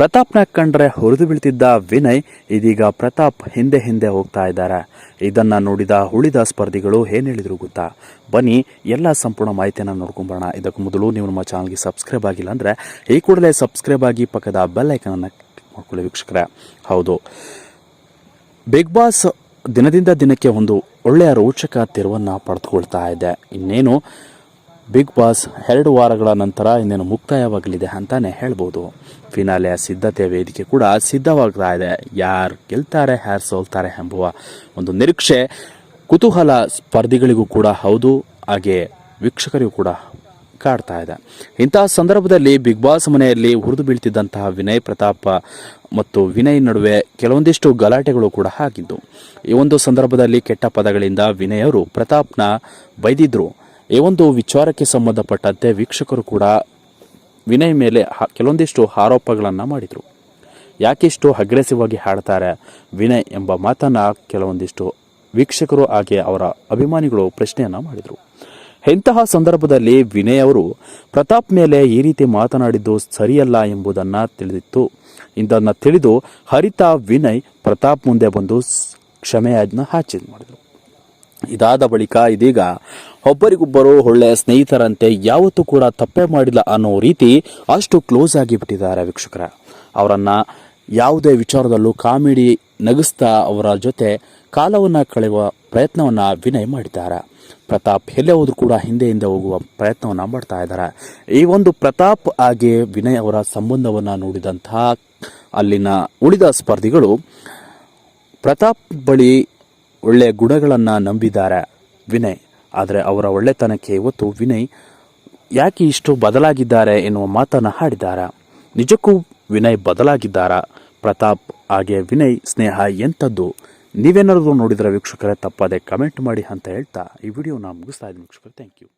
ಪ್ರತಾಪ್ನ ಕಂಡ್ರೆ ಹುರಿದು ಬೀಳ್ತಿದ್ದ ವಿನಯ್ ಇದೀಗ ಪ್ರತಾಪ್ ಹಿಂದೆ ಹಿಂದೆ ಹೋಗ್ತಾ ಇದ್ದಾರೆ. ಇದನ್ನ ನೋಡಿದ ಉಳಿದ ಸ್ಪರ್ಧಿಗಳು ಏನ್ ಹೇಳಿದ್ರು ಗೊತ್ತಾ? ಬನ್ನಿ, ಎಲ್ಲ ಸಂಪೂರ್ಣ ಮಾಹಿತಿಯನ್ನು ನೋಡ್ಕೊಂಬರೋಣ. ಇದಕ್ಕೂ ಮೊದಲು ನೀವು ನಮ್ಮ ಚಾನಲ್ಗೆ ಸಬ್ಸ್ಕ್ರೈಬ್ ಆಗಿಲ್ಲ ಅಂದ್ರೆ ಈ ಕೂಡಲೇ ಸಬ್ಸ್ಕ್ರೈಬ್ ಆಗಿ ಪಕ್ಕದ ಬೆಲ್ ಐಕನ್ ಅನ್ನು ಕ್ಲಿಕ್ ಮಾಡ್ಕೊಳ್ಳಿ ವೀಕ್ಷಕರೇ. ಹೌದು. ಬಿಗ್ ಬಾಸ್ ದಿನದಿಂದ ದಿನಕ್ಕೆ ಒಂದು ಒಳ್ಳೆಯ ರೋಚಕ ತಿರುವನ್ನು ಪಡೆದುಕೊಳ್ತಾ ಇದೆ. ಇನ್ನೇನು ಬಿಗ್ ಬಾಸ್ ಎರಡು ವಾರಗಳ ನಂತರ ಇನ್ನೇನು ಮುಕ್ತಾಯವಾಗಲಿದೆ ಅಂತಾನೆ ಹೇಳ್ಬೋದು. ಫಿನಾಲೆಯ ಸಿದ್ಧತೆ ವೇದಿಕೆ ಕೂಡ ಸಿದ್ಧವಾಗ್ತಾ ಇದೆ ಯಾರು ಗೆಲ್ತಾರೆ, ಯಾರು ಸೋಲ್ತಾರೆ ಎಂಬುವ ಒಂದು ನಿರೀಕ್ಷೆ, ಕುತೂಹಲ ಸ್ಪರ್ಧಿಗಳಿಗೂ ಕೂಡ ಹೌದು. ಹಾಗೆ ವೀಕ್ಷಕರಿಗೂ ಕೂಡ ಕಾಡ್ತಾ ಇದೆ ಇಂತಹ ಸಂದರ್ಭದಲ್ಲಿ ಬಿಗ್ ಬಾಸ್ ಮನೆಯಲ್ಲಿ ಹುರಿದು ಬೀಳ್ತಿದ್ದಂತಹ ವಿನಯ್ ಪ್ರತಾಪ್ ಮತ್ತು ವಿನಯ್ ನಡುವೆ ಕೆಲವೊಂದಿಷ್ಟು ಗಲಾಟೆಗಳು ಕೂಡ ಆಗಿದ್ದು, ಈ ಒಂದು ಸಂದರ್ಭದಲ್ಲಿ ಕೆಟ್ಟ ಪದಗಳಿಂದ ವಿನಯ್ ಅವರು ಪ್ರತಾಪ್ನ ಬೈದಿದ್ರು. ಈ ಒಂದು ವಿಚಾರಕ್ಕೆ ಸಂಬಂಧಪಟ್ಟಂತೆ ವೀಕ್ಷಕರು ಕೂಡ ವಿನಯ್ ಮೇಲೆ ಕೆಲವೊಂದಿಷ್ಟು ಆರೋಪಗಳನ್ನು ಮಾಡಿದರು. ಯಾಕಿಷ್ಟು ಅಗ್ರೆಸಿವ್ ಆಗಿ ಹಾಡ್ತಾರೆ ವಿನಯ್ ಎಂಬ ಮಾತನ್ನ ಕೆಲವೊಂದಿಷ್ಟು ವೀಕ್ಷಕರು ಹಾಗೆ ಅವರ ಅಭಿಮಾನಿಗಳು ಪ್ರಶ್ನೆಯನ್ನ ಮಾಡಿದರು. ಇಂತಹ ಸಂದರ್ಭದಲ್ಲಿ ವಿನಯ್ ಅವರು ಪ್ರತಾಪ್ ಮೇಲೆ ಈ ರೀತಿ ಮಾತನಾಡಿದ್ದು ಸರಿಯಲ್ಲ ಎಂಬುದನ್ನ ತಿಳಿದಿತ್ತು. ಇದನ್ನು ತಿಳಿದು ಹರಿತಾ ವಿನಯ್ ಪ್ರತಾಪ್ ಮುಂದೆ ಬಂದು ಹಾಚಿದ್ ಯಾಚನೆ ಮಾಡಿದರು. ಇದಾದ ಬಳಿಕ ಇದೀಗ ಒಬ್ಬರಿಗೊಬ್ಬರು ಒಳ್ಳೆಯ ಸ್ನೇಹಿತರಂತೆ ಯಾವತ್ತೂ ಕೂಡ ತಪ್ಪೇ ಮಾಡಿಲ್ಲ ಅನ್ನೋ ರೀತಿ ಅಷ್ಟು ಕ್ಲೋಸ್ ಆಗಿ ಬಿಟ್ಟಿದ್ದಾರೆ ವೀಕ್ಷಕರ. ಅವರನ್ನು ಯಾವುದೇ ವಿಚಾರದಲ್ಲೂ ಕಾಮಿಡಿ ನಗಿಸ್ತಾ ಅವರ ಜೊತೆ ಕಾಲವನ್ನ ಕಳೆಯುವ ಪ್ರಯತ್ನವನ್ನ ವಿನಯ್ ಮಾಡಿದ್ದಾರೆ. ಪ್ರತಾಪ್ ಎಲ್ಲೇ ಹೋದ್ರೂ ಕೂಡ ಹಿಂದೆ ಹಿಂದೆ ಹೋಗುವ ಪ್ರಯತ್ನವನ್ನ ಮಾಡ್ತಾ ಇದ್ದಾರೆ. ಈ ಒಂದು ಪ್ರತಾಪ್ ಹಾಗೆ ವಿನಯ್ ಅವರ ಸಂಬಂಧವನ್ನ ನೋಡಿದಂತಹ ಅಲ್ಲಿನ ಉಳಿದ ಸ್ಪರ್ಧಿಗಳು ಪ್ರತಾಪ್ ಬಳಿ ಒಳ್ಳೆಯ ಗುಣಗಳನ್ನು ನಂಬಿದ್ದಾರೆ ವಿನಯ್. ಆದರೆ ಅವರ ಒಳ್ಳೆತನಕ್ಕೆ ಇವತ್ತು ವಿನಯ್ ಯಾಕೆ ಇಷ್ಟು ಬದಲಾಗಿದ್ದಾರೆ ಎನ್ನುವ ಮಾತನ್ನು ಹಾಡಿದ್ದಾರೆ ನಿಜಕ್ಕೂ ವಿನಯ್ ಬದಲಾಗಿದ್ದಾರಾ? ಪ್ರತಾಪ್ ಹಾಗೆ ವಿನಯ್ ಸ್ನೇಹ ಎಂಥದ್ದು ನೀವೇನಾದರೂ ನೋಡಿದರೆ ವೀಕ್ಷಕರೇ ತಪ್ಪದೆ ಕಮೆಂಟ್ ಮಾಡಿ ಅಂತ ಹೇಳ್ತಾ ಈ ವಿಡಿಯೋನ ಮುಗಿಸ್ತಾ ಇದ್ದೀನಿ ವೀಕ್ಷಕರೇ. Thank you.